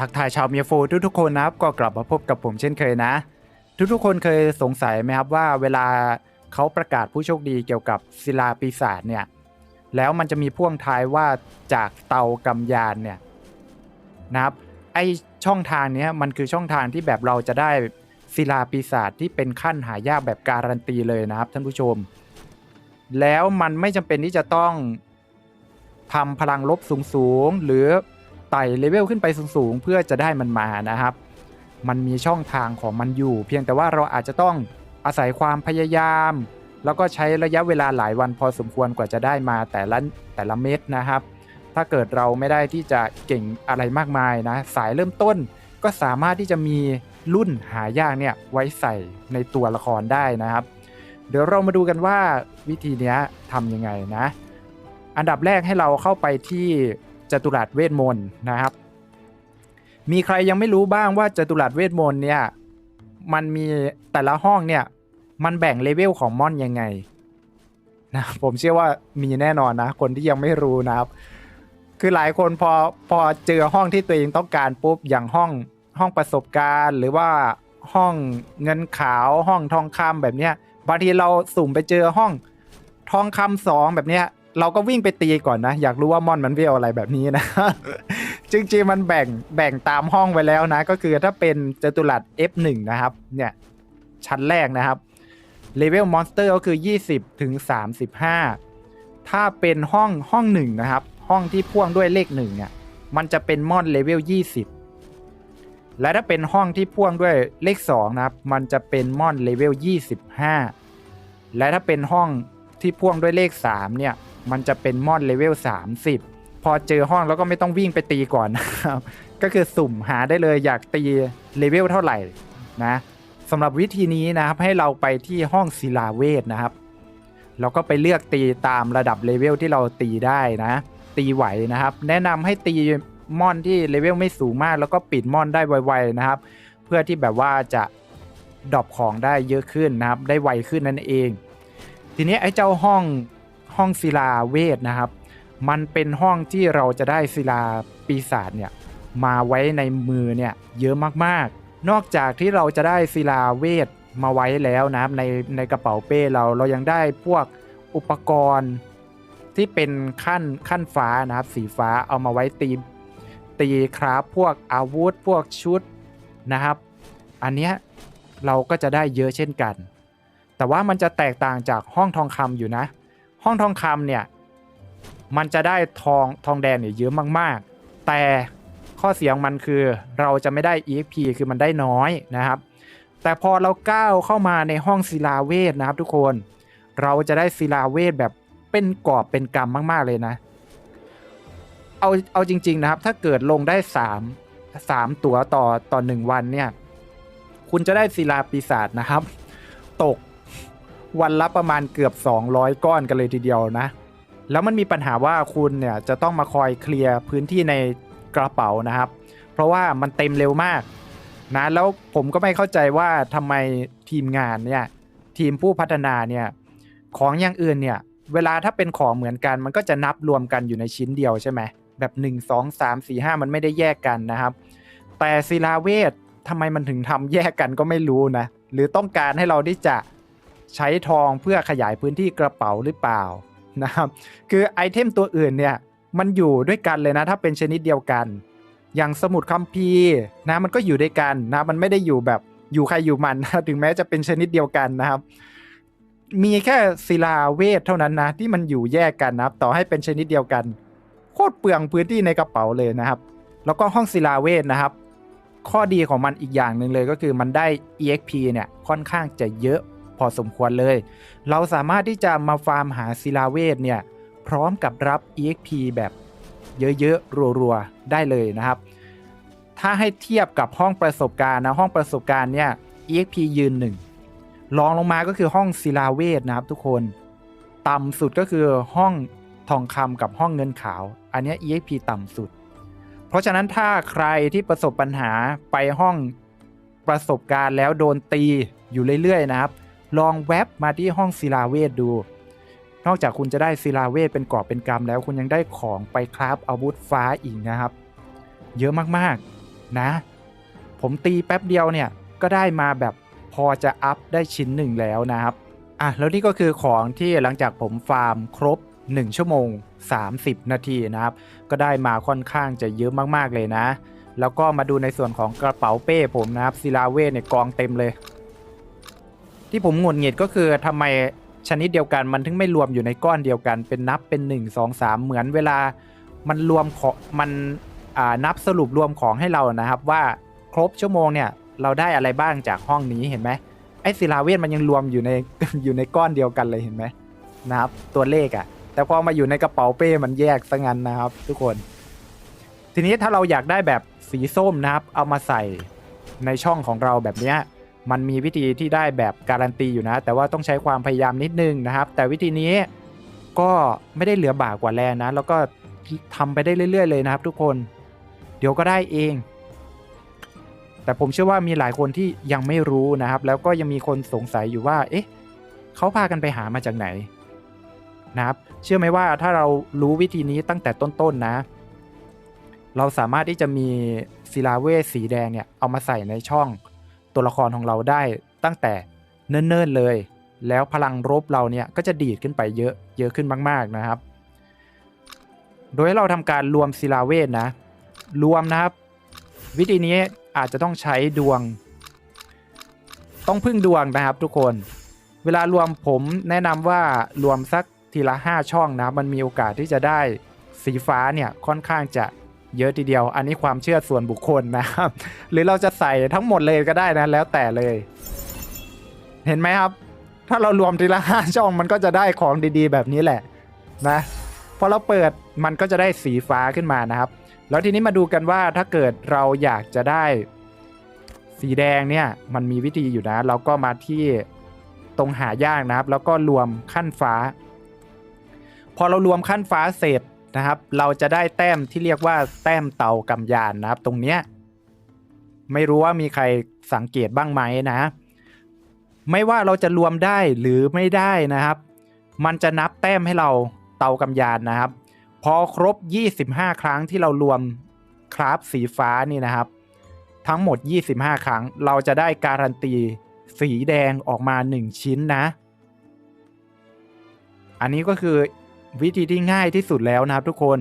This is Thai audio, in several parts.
ทักทายชาวเมียโฟทุกๆคนนะครับ ก็กลับมาพบกับผมเช่นเคยนะ ทุกๆคนเคยสงสัยไหมครับว่าเวลาเขาประกาศผู้โชคดีเกี่ยวกับศิลาปีศาจเนี่ย แล้วมันจะมีพ่วงท้ายว่าจากเตากำยานเนี่ยนะครับไอช่องทางเนี้ยมันคือช่องทางที่แบบเราจะได้ศิลาปีศาจที่เป็นขั้นหายากแบบการันตีเลยนะครับท่านผู้ชม แล้วมันไม่จำเป็นที่จะต้องทำพลังลบสูงๆหรือ ไต่เลเวลขึ้นไปสูงๆ เพื่อจะได้มันมานะครับ มันมีช่องทางของมันอยู่ เพียงแต่ว่าเราอาจจะต้องอาศัยความพยายาม แล้วก็ใช้ระยะเวลาหลายวันพอสมควรกว่าจะได้มาแต่ละแต่ละเม็ดนะครับ ถ้าเกิดเราไม่ได้ที่จะเก่งอะไรมากมายนะ สายเริ่มต้นก็สามารถที่จะมีรุ่นหายากเนี่ยไว้ใส่ในตัวละครได้นะครับ เดี๋ยวเรามาดูกันว่าวิธีนี้ทำยังไงนะ อันดับแรกให้เราเข้าไปที่ จตุรัสเวทมนต์นะครับ มีใครยังไม่รู้บ้างว่าจตุรัสเวทมนต์เนี่ยมันมีแต่ละห้องเนี่ยมันแบ่งเลเวลของมอนยังไงนะผมเชื่อว่ามีแน่นอนนะ คนที่ยังไม่รู้นะครับ คือหลายคนพอพอเจอห้องที่ตัวเองต้องการปุ๊บอย่างห้องห้องประสบการณ์ หรือว่าห้องเงินขาวห้องทองคำแบบเนี้ยบางทีเราสุ่มไปเจอห้องทองคำสองแบบเนี้ย เราก็วิ่งไปตีก่อนนะ อยากรู้ว่าม่อนมันเวลอะไรแบบนี้นะ จริงๆมันแบ่งแบ่งตามห้องไว้แล้วนะ ก็คือถ้าเป็นจตุรัส F1 นะครับ เนี่ยชั้นแรกนะครับเลเวลมอนสเตอร์ก็คือ 20 ถึง 35 ถ้าเป็นห้องห้องหนึ่งนะครับ ห้องที่พ่วงด้วยเลขหนึ่งเนี่ยมันจะเป็นมอนเลเวล 20 และถ้าเป็นห้องที่พ่วงด้วยเลข2นะครับ มันจะเป็นมอนเลเวล 25 และถ้าเป็นห้องที่พ่วงด้วยเลข3เนี่ย มันจะเป็นมอนเลเวล30 พอเจอห้องแล้วก็ไม่ต้องวิ่งไปตีก่อนนะครับ ก็คือสุ่มหาได้เลยอยากตีเลเวลเท่าไหร่นะสำหรับวิธีนี้นะครับให้เราไปที่ห้องศิลาเวทนะครับแล้วก็ไปเลือกตีตามระดับเลเวลที่เราตีได้นะ ตีไหวนะครับ แนะนำให้ตีมอนที่เลเวลไม่สูงมาก แล้วก็ปิดมอนได้ไวๆนะครับ เพื่อที่แบบว่าจะดรอปของได้เยอะขึ้นนะครับ ได้ไวขึ้นนั่นเอง ทีนี้ไอ้เจ้าห้อง ห้องศิลาเวทนะครับ มันเป็นห้องที่เราจะได้ศิลาปีศาจเนี่ยมาไว้ในมือเนี่ยเยอะมากๆ นอกจากที่เราจะได้ศิลาเวทมาไว้แล้วนะครับในในกระเป๋าเป้เราเรายังได้พวกอุปกรณ์ที่เป็นขั้นขั้นฟ้านะครับ สีฟ้าเอามาไว้ตีตีคราฟพวกอาวุธพวกชุดนะครับ อันเนี้ยเราก็จะได้เยอะเช่นกัน แต่ว่ามันจะแตกต่างจากห้องทองคำอยู่นะ ห้องทองคำเนี่ยมันจะได้ทองทองแดงเนี่ยเยอะมากๆ แต่ข้อเสียงมันคือเราจะไม่ได้ EXP คือมันได้น้อยนะครับ แต่พอเราก้าวเข้ามาในห้องศิลาเวทนะครับทุกคน เราจะได้ศิลาเวทแบบเป็นกอบเป็นกำมากๆเลยนะ เอาเอาจริง ๆนะครับ ถ้าเกิดลงได้ 3 3 ตัวต่อต่อหนึ่งวันเนี่ย คุณจะได้ศิลาปีศาจนะครับ ตก วันละประมาณเกือบ 200 ก้อนกันเลยทีเดียวนะ แล้วมันมีปัญหาว่าคุณเนี่ยจะต้องมาคอยเคลียร์พื้นที่ในกระเป๋านะครับ เพราะว่ามันเต็มเร็วมากนะแล้วผมก็ไม่เข้าใจว่าทำไมทีมงานเนี่ยทีมผู้พัฒนาเนี่ยของอย่างอื่นเนี่ยเวลาถ้าเป็นของเหมือนกัน มันก็จะนับรวมกันอยู่ในชิ้นเดียวใช่ไหมแบบ 1 2 3 4 5 มันไม่ได้แยกกันนะครับ แต่ศิลาเวททำไมมันถึงทำแยกกันก็ไม่รู้นะ หรือต้องการให้เราได้จะ ใช้ทองเพื่อขยายพื้นที่กระเป๋าหรือเปล่านะครับคือไอเทมตัวอื่นเนี่ยมันอยู่ด้วยกันเลยนะถ้าเป็นชนิดเดียวกัน อย่างสมุดคัมภีร์นะมันก็อยู่ด้วยกันนะมันไม่ได้อยู่แบบอยู่ใครอยู่มันนะถึงแม้จะเป็นชนิดเดียวกันนะครับ มีแค่ศิลาเวทเท่านั้นนะที่มันอยู่แยกกันนะครับ ต่อให้เป็นชนิดเดียวกัน โคตรเปลืองพื้นที่ในกระเป๋าเลยนะครับ แล้วก็ห้องศิลาเวทนะครับ ข้อดีของมันอีกอย่างหนึ่งเลยก็คือมันได้ EXP เนี่ยค่อนข้างจะเยอะ พอสมควรเลย เราสามารถที่จะมาฟาร์มหาศิลาเวทเนี่ยพร้อมกับรับ EXP แบบเยอะๆรัวๆได้เลยนะครับ ถ้าให้เทียบกับห้องประสบการณ์นะห้องประสบการณ์เนี่ย EXP ยืนหนึ่งรองลงมาก็คือห้องศิลาเวทนะครับทุกคนต่ำสุดก็คือห้องทองคำกับห้องเงินขาว อันนี้ EXP ต่ำสุด เพราะฉะนั้นถ้าใครที่ประสบปัญหาไปห้องประสบการณ์แล้วโดนตีอยู่เรื่อยๆนะครับ ลองแวบมาที่ห้องศิลาเวทดู นอกจากคุณจะได้ศิลาเวทเป็นกรอบเป็นกำแล้วคุณยังได้ของไปคราฟอาวุธฟ้าอีกนะครับ เยอะมากๆนะ ผมตีแป๊บเดียวเนี่ยก็ได้มาแบบพอจะอัพได้ชิ้นหนึ่งแล้วนะครับอะแล้วนี่ก็คือของที่หลังจากผมฟาร์มครบ 1 ชั่วโมง 30 นาทีนะครับ ก็ได้มาค่อนข้างจะเยอะมากๆเลยนะ แล้วก็มาดูในส่วนของกระเป๋าเป้ผมนะครับศิลาเวทเนี่ยกองเต็มเลย ที่ผมหงุดหงิดก็คือทำไมชนิดเดียวกันมันถึงไม่รวมอยู่ในก้อนเดียวกัน เป็นนับเป็น 1 2 3 เหมือนเวลามันรวมของมันนับสรุปรวมของให้เรานะครับว่าครบชั่วโมงเนี่ยเราได้อะไรบ้างจากห้องนี้เห็นไหมไอ้ศิลาเวทมันยังรวมอยู่ในอยู่ในก้อนเดียวกันเลยเห็นไหมนะครับตัวเลขอะ่ะ แต่พอมาอยู่ในกระเป๋าเป้มันแยกซะงั้นนะครับ ทุกคน ทีนี้ถ้าเราอยากได้แบบสีส้มนะครับ เอามาใส่ในช่องของเราแบบเนี้ย มันมีวิธีที่ได้แบบการันตีอยู่นะ แต่ว่าต้องใช้ความพยายามนิดนึงนะครับ แต่วิธีนี้ก็ไม่ได้เหลือบากกว่าแรงนะ แล้วก็ทำไปได้เรื่อย ๆ เลยนะครับ ทุกคน เดี๋ยวก็ได้เอง แต่ผมเชื่อว่ามีหลายคนที่ยังไม่รู้นะครับ แล้วก็ยังมีคนสงสัยอยู่ว่า เอ๊ะเขาพากันไปหามาจากไหนนะครับ เชื่อไหมว่าถ้าเรารู้วิธีนี้ตั้งแต่ต้นๆนะ เราสามารถที่จะมีศิลาเวทสีแดงเนี่ยเอามาใส่ในช่อง ตัวละครของเราได้ตั้งแต่เนิ่นๆเลย แล้วพลังรบเราเนี่ยก็จะดีดขึ้นไปเยอะเยอะขึ้นมาก ๆนะครับ โดยเราทำการรวมศิลาเวทนะ รวมนะครับ วิธีนี้อาจจะต้องใช้ดวง ต้องพึ่งดวงนะครับทุกคน เวลารวมผมแนะนำว่ารวมสักทีละ 5 ช่องนะมันมีโอกาสที่จะได้สีฟ้าเนี่ยค่อนข้างจะ เยอะทีเดียว อันนี้ความเชื่อส่วนบุคคลนะครับ หรือเราจะใส่ทั้งหมดเลยก็ได้นะ แล้วแต่เลย เห็นไหมครับ ถ้าเรารวมทีละห้าช่องมันก็จะได้ของดีๆ แบบนี้แหละนะ พอเราเปิดมันก็จะได้สีฟ้าขึ้นมานะครับ แล้วทีนี้มาดูกันว่าถ้าเกิดเราอยากจะได้สีแดงเนี่ยมันมีวิธีอยู่นะ เราก็มาที่ตรงหายากนะครับ แล้วก็รวมขั้นฟ้า พอเรารวมขั้นฟ้าเสร็จ นะครับ เราจะได้แต้มที่เรียกว่าแต้มเตากำยานนะครับ ตรงเนี้ยไม่รู้ว่ามีใครสังเกตบ้างไหมนะ ไม่ว่าเราจะรวมได้หรือไม่ได้นะครับ มันจะนับแต้มให้เราเตากำยานนะครับ พอครบ 25 ครั้งที่เรารวมคราฟสีฟ้านี่นะครับ ทั้งหมด 25 ครั้ง เราจะได้การันตีสีแดงออกมา 1 ชิ้นนะ อันนี้ก็คือ วิธีที่ง่ายที่สุดแล้วนะครับทุกคน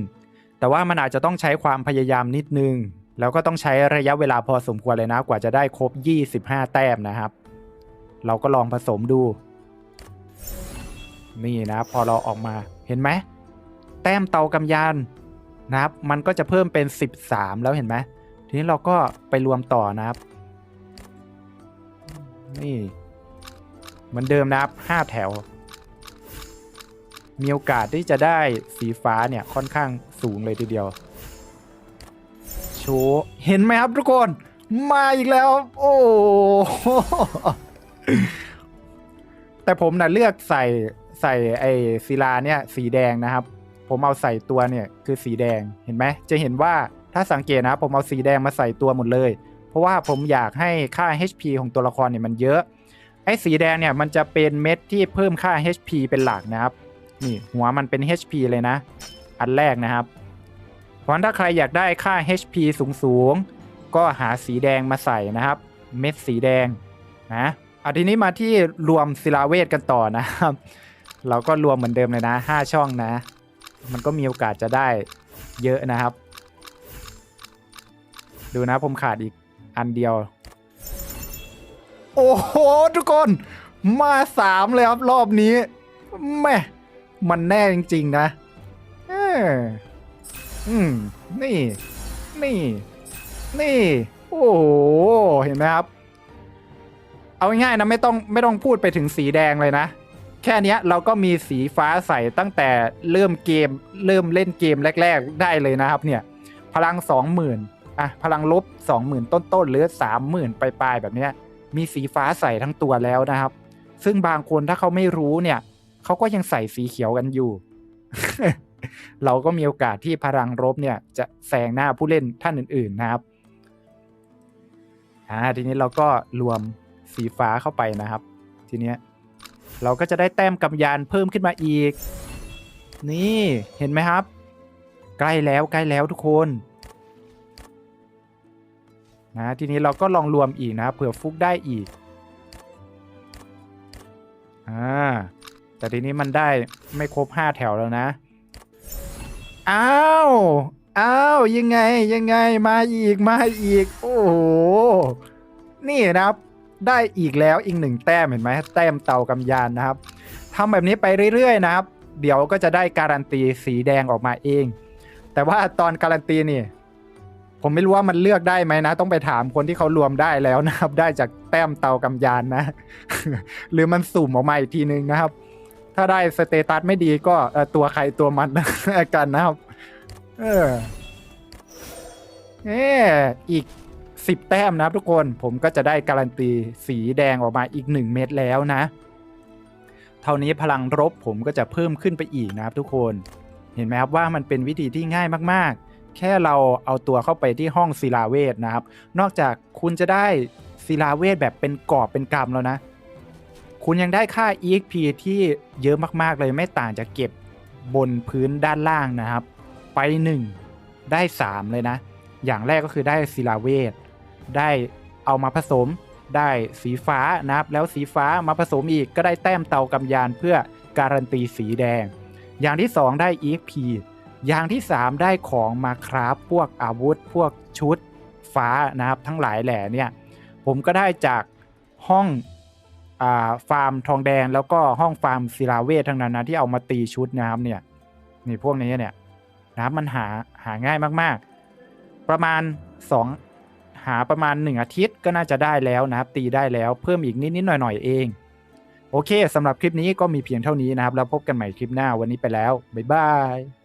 แต่ว่ามันอาจจะต้องใช้ความพยายามนิดนึง แล้วก็ต้องใช้ระยะเวลาพอสมควรเลยนะกว่าจะได้ครบ 25 แต้มนะครับ เราก็ลองผสมดู นี่นะพอเราออกมาเห็นไหมแต้มเตากำยานนะครับ มันก็จะเพิ่มเป็น 13 แล้วเห็นไหมทีนี้เราก็ไปรวมต่อนะครับ นี่เหมือนเดิมนะครับ 5 แถว มีโอกาสที่จะได้สีฟ้าเนี่ยค่อนข้างสูงเลยทีเดียว โชว์เห็นไหมครับทุกคน มาอีกแล้ว โอ้แต่ผมนะ่ะเลือกใส่ใส่ไอ้ศิลาเนี่ยสีแดงนะครับ ผมเอาใส่ตัวเนี่ยคือสีแดงเห็นไหมจะเห็นว่าถ้าสังเกตนะผมเอาสีแดงมาใส่ตัวหมดเลย เพราะว่าผมอยากให้ค่า HP ของตัวละครเนี่ยมันเยอะไอ้สีแดงเนี่ยมันจะเป็นเม็ดที่เพิ่มค่า HP เป็นหลักนะครับ นี่หัวมันเป็น HP เลยนะ อันแรกนะครับ เพราะถ้าใครอยากได้ค่า HP สูงๆ ก็หาสีแดงมาใส่นะครับ เม็ดสีแดงนะเอาทีนี้มาที่รวมศิลาเวทกันต่อนะครับ เราก็รวมเหมือนเดิมเลยนะ 5 ช่องนะ มันก็มีโอกาสจะได้เยอะนะครับ ดูนะผมขาดอีกอันเดียว โอ้โห ทุกคนมาสามเลยครับ รอบนี้แม่ มันแน่จริง ๆ นะเอออืม นี่ นี่ นี่ โอ้โห เห็นไหมครับ เอาง่ายๆนะไม่ต้องไม่ต้องพูดไปถึงสีแดงเลยนะ แค่นี้เราก็มีสีฟ้าใสตั้งแต่เริ่มเกม เริ่มเล่นเกมแรก ๆ ได้เลยนะครับ เนี่ย พลัง20,000อะ พลังลบ20,000ต้นๆหรือ30,000ปลายๆแบบเนี้ย มีสีฟ้าใสทั้งตัวแล้วนะครับ ซึ่งบางคนถ้าเขาไม่รู้เนี่ย เขาก็ยังใส่สีเขียวกันอยู่ เราก็มีโอกาสที่พลังรบเนี่ย จะแซงหน้าผู้เล่นท่านอื่น ๆนะครับอ่าทีนี้เราก็รวมสีฟ้าเข้าไปนะครับ ทีเนี้ยเราก็จะได้แต้มกำยานเพิ่มขึ้นมาอีก นี่เห็นไหมครับ ใกล้แล้วใกล้แล้วทุกคนนะทีนี้เราก็ลองรวมอีกนะเผื่อฟุกได้อีกอ่า แต่ทีนี้มันได้ไม่ครบห้าแถวแล้วนะ อ้าว อ้าว ยังไงยังไงมาอีกมาอีก โอ้โห นี่นะครับ ได้อีกแล้วอีกหนึ่งแต้มเห็นไหมแต้มเต่ากำยานนะครับทำแบบนี้ไปเรื่อยๆนะครับ เดี๋ยวก็จะได้การันตีสีแดงออกมาเอง แต่ว่าตอนการันตีนี่ ผมไม่รู้ว่ามันเลือกได้ไหมนะ ต้องไปถามคนที่เขารวมได้แล้วนะครับ ได้จากแต้มเตากำยานนะ หรือมันสุ่มออกมาอีกทีนึงนะครับ ถ้าได้สเตตัสไม่ดีก็ตัวใครตัวมันกันนะครับ เออเอออีกสิบแต้มนะครับทุกคนผมก็จะได้การันตีสีแดงออกมาอีกหนึ่งเม็ดแล้วนะ เท่านี้พลังรบผมก็จะเพิ่มขึ้นไปอีกนะครับทุกคนเห็นไหมครับว่ามันเป็นวิธีที่ง่ายมากๆ แค่เราเอาตัวเข้าไปที่ห้องศิลาเวทนะครับ นอกจากคุณจะได้ศิลาเวทแบบเป็นกอบเป็นกำแล้วนะ คุณยังได้ค่า EXP ที่เยอะมากๆเลยไม่ต่างจากเก็บบนพื้นด้านล่างนะครับ ไป 1 ได้ 3 เลยนะ อย่างแรกก็คือได้ศิลาเวทได้เอามาผสมได้สีฟ้านะครับ แล้วสีฟ้ามาผสมอีกก็ได้แต้มเตากำยานเพื่อการันตีสีแดง อย่างที่ 2 ได้ EXP อย่างที่ 3 ได้ของมาคราฟพวกอาวุธพวกชุดฟ้านะครับ ทั้งหลายแหล่เนี่ย ผมก็ได้จากห้อง ฟาร์มทองแดงแล้วก็ห้องฟาร์มศิลาเวททั้งนั้นนะที่เอามาตีชุดนะครับเนี่ยนี่พวกนี้เนี่ยนะครับมันหาหาง่ายมากๆ ประมาณ 2 หาประมาณ 1 อาทิตย์ก็น่าจะได้แล้วนะครับ ตีได้แล้วเพิ่มอีกนิดๆหน่อยๆเอง โอเคสำหรับคลิปนี้ก็มีเพียงเท่านี้นะครับ แล้วพบกันใหม่คลิปหน้าวันนี้ไปแล้ว บ๊ายบาย